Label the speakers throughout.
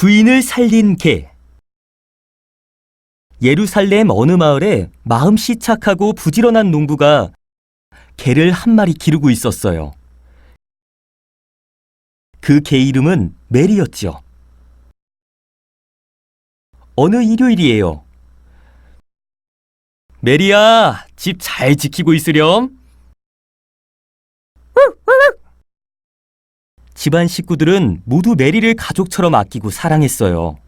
Speaker 1: 주인을 살린 개. 예루살렘 어느 마을에 마음씨 착하고 부지런한 농부가 개를 한 마리 기르고 있었어요. 그 개 이름은 메리였죠. 어느 일요일이에요. 메리야, 집 잘 지키고 있으렴. 집안 식구들은 모두 메리를 가족처럼 아끼고 사랑했어요.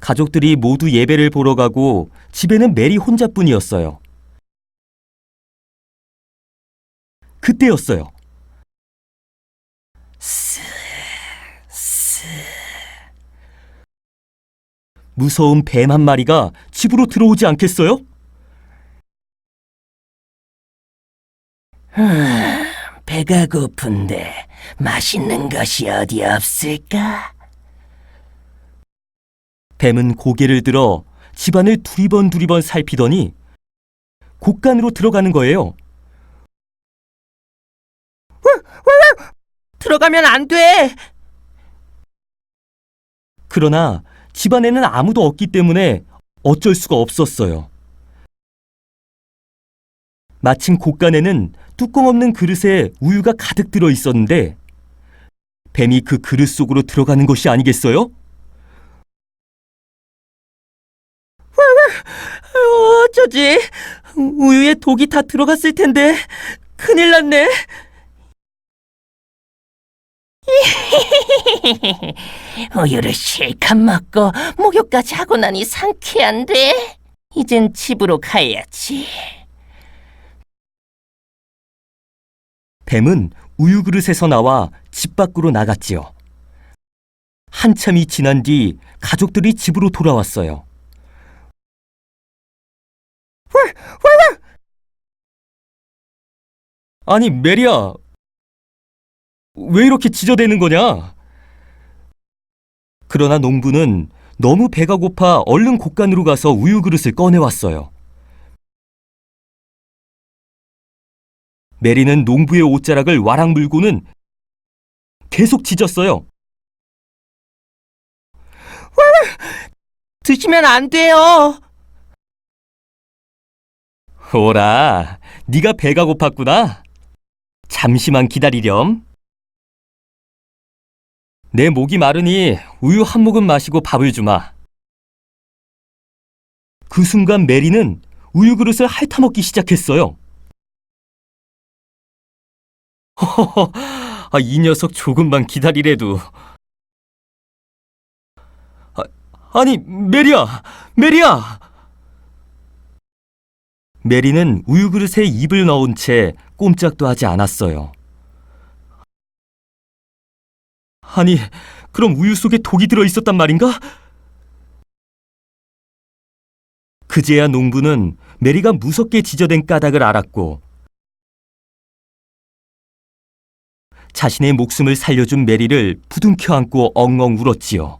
Speaker 1: 가족들이 모두 예배를 보러 가고 집에는 메리 혼자뿐이었어요. 그때였어요. 무서운 뱀 한 마리가 집으로 들어오지 않겠어요?
Speaker 2: 배가 고픈데 맛있는 것이 어디 없을까?
Speaker 1: 뱀은 고개를 들어 집안을 두리번 두리번 살피더니 곳간으로 들어가는 거예요.
Speaker 2: 들어가면 안 돼!
Speaker 1: 그러나 집안에는 아무도 없기 때문에 어쩔 수가 없었어요. 마침 곳간에는 뚜껑 없는 그릇에 우유가 가득 들어 있었는데 뱀이 그 그릇 속으로 들어가는 것이 아니겠어요? 어쩌지? 우유에 독이 다 들어갔을 텐데 큰일 났네.
Speaker 2: 우유를 실컷 먹고 목욕까지 하고 나니 상쾌한데? 이젠 집으로 가야지.
Speaker 1: 뱀은 우유 그릇에서 나와 집 밖으로 나갔지요. 한참이 지난 뒤 가족들이 집으로 돌아왔어요. 아니, 메리야. 왜 이렇게 지저대는 거냐? 그러나 농부는 너무 배가 고파 얼른 곳간으로 가서 우유 그릇을 꺼내왔어요. 메리는 농부의 옷자락을 와락 물고는 계속 짖었어요.
Speaker 2: 드시면 안 돼요!
Speaker 1: 오라, 네가 배가 고팠구나. 잠시만 기다리렴. 내 목이 마르니 우유 한 모금 마시고 밥을 주마. 그 순간 메리는 우유 그릇을 핥아먹기 시작했어요. 허허허, 아, 이 녀석 조금만 기다리래도. 아, 아니, 메리야! 메리야! 메리는 우유 그릇에 입을 넣은 채 꼼짝도 하지 않았어요. 아니, 그럼 우유 속에 독이 들어 있었단 말인가? 그제야 농부는 메리가 무섭게 지저댄 까닭을 알았고, 자신의 목숨을 살려준 메리를 부둥켜 안고 엉엉 울었지요.